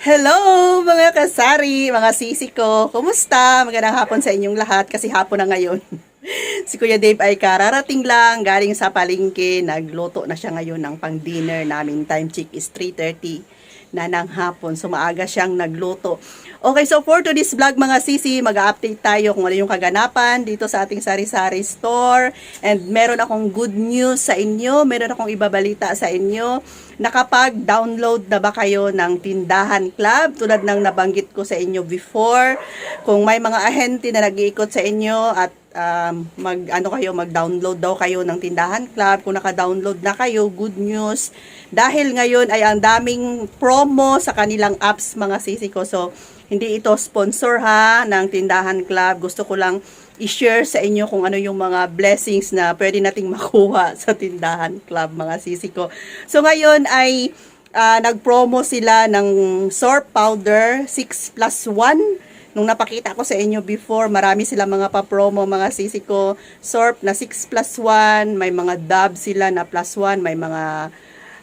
Hello mga kasari, mga sisi ko. Kumusta? Magandang hapon sa inyong lahat kasi hapon na ngayon. si Kuya Dave ay kararating lang galing sa palengke. Nagluto na siya ngayon ng pang dinner namin. Time check is 3.30 na ng hapon. So maaga siyang nagluto. Okay, so for today's vlog mga sisi, mag-update tayo kung ano yung kaganapan dito sa ating sari-sari store. And meron akong good news sa inyo. Meron akong ibabalita sa inyo. Nakapag-download na ba kayo ng Tindahan Club? Tulad ng nabanggit ko sa inyo before. Kung may mga ahente na nag-iikot sa inyo at um, mag ano kayo mag-download daw kayo ng Tindahan Club. Kung naka-download na kayo, good news. Dahil ngayon ay ang daming promo sa kanilang apps mga sisi ko. So, hindi ito sponsor ha ng Tindahan Club. Gusto ko lang i-share sa inyo kung ano yung mga blessings na pwede nating makuha sa Tindahan Club mga sisi ko. So, ngayon ay ah, nag-promo sila ng Sorb Powder 6 plus 1 nung napakita ko sa inyo before, marami sila mga pa-promo, mga sisi ko, SORP na 6 plus 1, may mga dub sila na plus 1, may mga,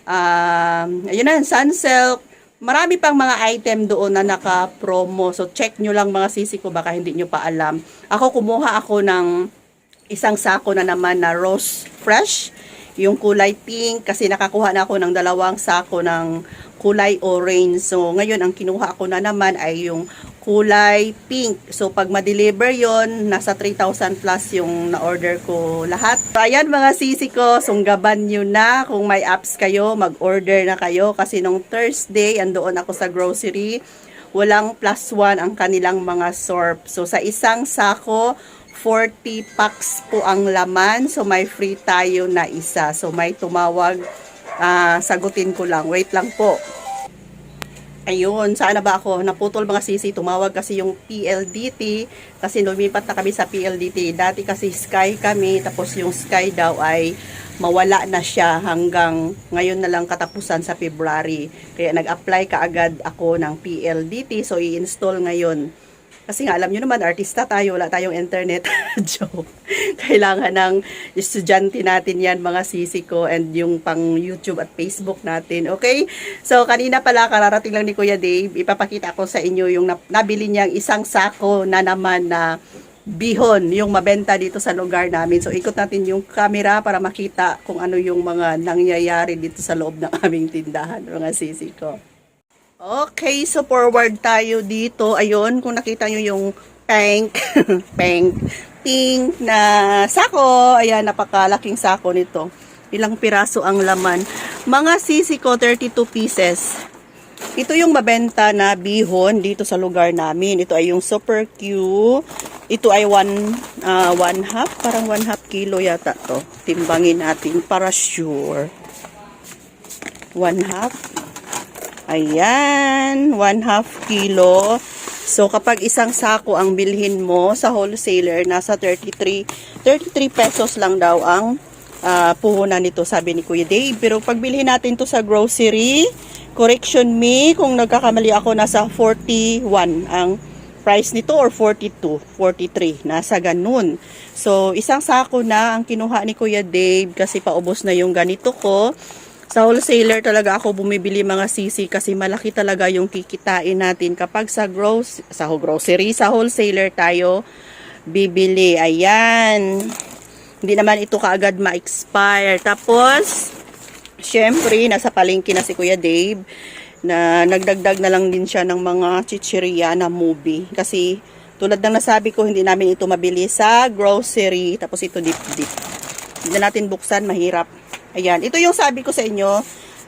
um, ayun na, Sunsilk, marami pang mga item doon na naka-promo. So, check nyo lang mga sisi ko, baka hindi nyo pa alam. Ako, kumuha ako ng isang sako na naman na Rose Fresh, yung kulay pink, kasi nakakuha na ako ng dalawang sako ng kulay orange. So, ngayon, ang kinuha ko na naman ay yung kulay pink. So, pag ma-deliver yon nasa 3,000 plus yung na-order ko lahat. So, ayan mga sisi ko, sunggaban nyo na. Kung may apps kayo, mag-order na kayo. Kasi nung Thursday, andoon ako sa grocery, walang plus one ang kanilang mga sorb. So, sa isang sako, 40 packs po ang laman. So, may free tayo na isa. So, may tumawag. Ah, sagutin ko lang. Wait lang po. Ayun, sana ba ako? Naputol mga sisi. Tumawag kasi yung PLDT. Kasi lumipat na kami sa PLDT. Dati kasi Sky kami. Tapos yung Sky daw ay mawala na siya hanggang ngayon na lang katapusan sa February. Kaya nag-apply kaagad ako ng PLDT. So, i-install ngayon. Kasi nga, alam nyo naman, artista tayo, wala tayong internet. Joke. Kailangan ng estudyante natin yan, mga sisi ko, and yung pang YouTube at Facebook natin. Okay? So, kanina pala, kararating lang ni Kuya Dave, ipapakita ko sa inyo yung nabili niyang isang sako na naman na bihon, yung mabenta dito sa lugar namin. So, ikot natin yung camera para makita kung ano yung mga nangyayari dito sa loob ng aming tindahan, mga sisi ko. Okay, so forward tayo dito. Ayun, kung nakita nyo yung pink, pink, pink na sako. Ayan, napakalaking sako nito. Ilang piraso ang laman. Mga sisi ko, 32 pieces. Ito yung mabenta na bihon dito sa lugar namin. Ito ay yung Super Q. Ito ay one, ah, one half, parang one half kilo yata to. Timbangin natin para sure. One half. Ayan, one half kilo. So, kapag isang sako ang bilhin mo sa wholesaler, nasa 33, 33 pesos lang daw ang ah, puhunan nito, sabi ni Kuya Dave. Pero pag bilhin natin to sa grocery, correction me, kung nagkakamali ako, nasa 41 ang price nito or 42, 43, nasa ganun. So, isang sako na ang kinuha ni Kuya Dave kasi paubos na yung ganito ko. Sa wholesaler talaga ako bumibili mga sisi kasi malaki talaga yung kikitain natin kapag sa gross sa grocery, sa wholesaler tayo bibili. Ayan. Hindi naman ito kaagad ma-expire. Tapos, syempre, nasa palengke na si Kuya Dave na nagdagdag na lang din siya ng mga chichirya na movie. Kasi, tulad ng nasabi ko, hindi namin ito mabili sa grocery. Tapos ito dip-dip. Hindi na natin buksan, mahirap. Ayan, ito yung sabi ko sa inyo.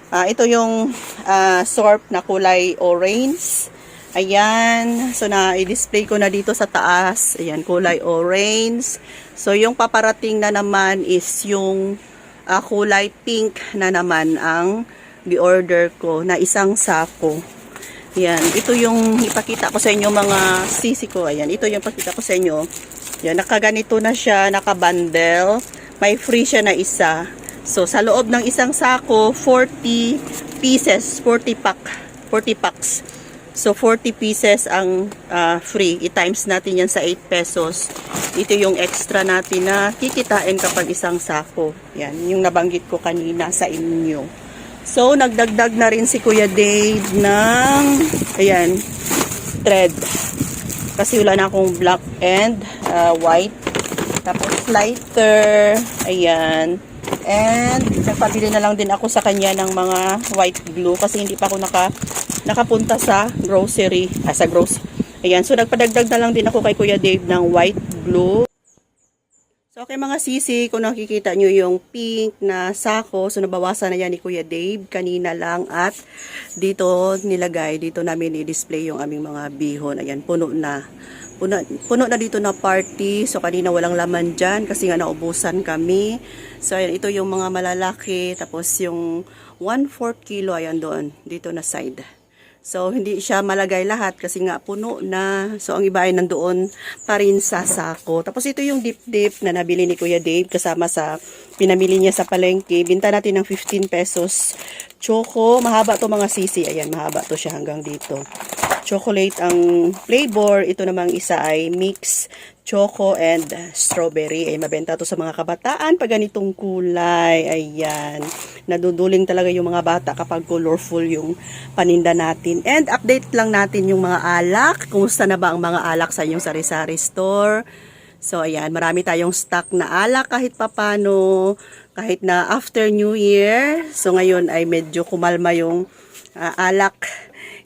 Ah, ito yung ah, sorb na kulay orange. Ayan, so na i-display ko na dito sa taas. Ayan, kulay orange. So yung paparating na naman is yung ah, kulay pink na naman ang di-order ko na isang sako. Ayan, ito yung ipakita ko sa inyo mga sisi ko. Ayan, ito yung ipakita ko sa inyo. Ayan, nakaganito na siya, nakabundle. May free siya na isa. So, sa loob ng isang sako, 40 pieces, 40 pack, 40 packs. So, 40 pieces ang ah, free. I-times natin yan sa 8 pesos. Ito yung extra natin na kikitain kapag isang sako. Yan, yung nabanggit ko kanina sa inyo. So, nagdagdag na rin si Kuya Dave ng, ayan, thread. Kasi wala na akong black and uh, white. Tapos lighter, ayan. And nagpabili na lang din ako sa kanya ng mga white glue kasi hindi pa ako naka, nakapunta sa grocery, ah, sa grocery. Ayan, so nagpadagdag na lang din ako kay Kuya Dave ng white glue. So, okay mga sisi, kung nakikita nyo yung pink na sako, so nabawasan na yan ni Kuya Dave kanina lang at dito nilagay, dito namin i-display yung aming mga bihon. Ayan, puno na. Puno, puno na dito na party. So, kanina walang laman dyan kasi nga naubusan kami. So, ayan, ito yung mga malalaki. Tapos yung 1/4 kilo, ayan doon, dito na side. So, hindi siya malagay lahat kasi nga puno na. So, ang iba ay nandoon pa rin sa sako. Tapos, ito yung dip-dip na nabili ni Kuya Dave kasama sa pinamili niya sa palengke. Binta natin ng 15 pesos. Choco, mahaba to mga sisi. Ayan, mahaba to siya hanggang dito. Chocolate ang flavor. Ito namang isa ay mix choco and strawberry. Ay mabenta to sa mga kabataan pag ganitong kulay. Ayan. Naduduling talaga yung mga bata kapag colorful yung paninda natin. And update lang natin yung mga alak. Kumusta na ba ang mga alak sa inyong sari-sari store? So, ayan, marami tayong stock na alak kahit papano, kahit na after New Year. So, ngayon ay medyo kumalma yung ah, alak,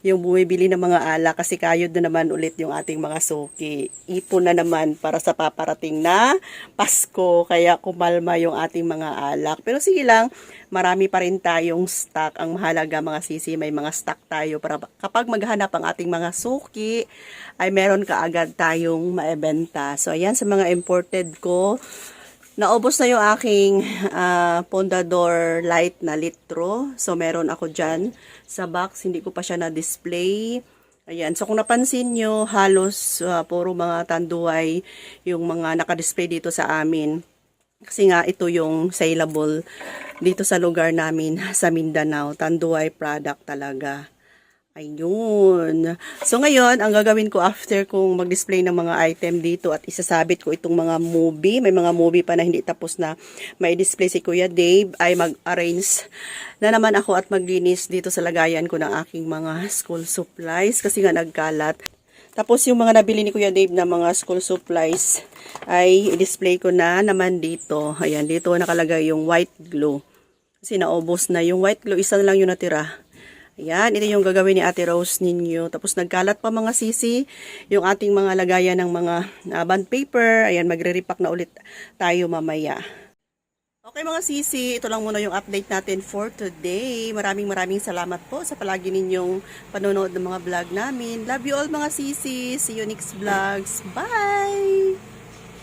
yung bumibili ng mga alak kasi kayod na naman ulit yung ating mga suki. Ipon na naman para sa paparating na Pasko, kaya kumalma yung ating mga alak. Pero sige lang, marami pa rin tayong stock. Ang mahalaga mga sisi, may mga stock tayo para kapag maghanap ang ating mga suki, ay meron kaagad tayong maebenta. So, ayan sa mga imported ko, Naubos na yung aking ah, Pondador Light na litro. So, meron ako dyan sa box. Hindi ko pa siya na-display. Ayan. So, kung napansin nyo, halos ah, puro mga tanduay yung mga nakadisplay dito sa amin. Kasi nga, ito yung saleable dito sa lugar namin sa Mindanao. Tanduay product talaga. Ayun. So ngayon, ang gagawin ko after kong mag-display ng mga item dito at isasabit ko itong mga movie, may mga movie pa na hindi tapos na may display si Kuya Dave, ay mag-arrange na naman ako at maglinis dito sa lagayan ko ng aking mga school supplies kasi nga nagkalat. Tapos yung mga nabili ni Kuya Dave na mga school supplies ay i-display ko na naman dito. Ayan, dito nakalagay yung white glue. Kasi naubos na yung white glue, isa na lang yung natira. Ayan, ito yung gagawin ni Ate Rose ninyo. Tapos nagkalat pa mga sisi, yung ating mga lagayan ng mga ah, bond paper. Ayan, magre-repack na ulit tayo mamaya. Okay mga sisi, ito lang muna yung update natin for today. Maraming maraming salamat po sa palagi ninyong panonood ng mga vlog namin. Love you all mga sisi. See you next vlogs. Bye!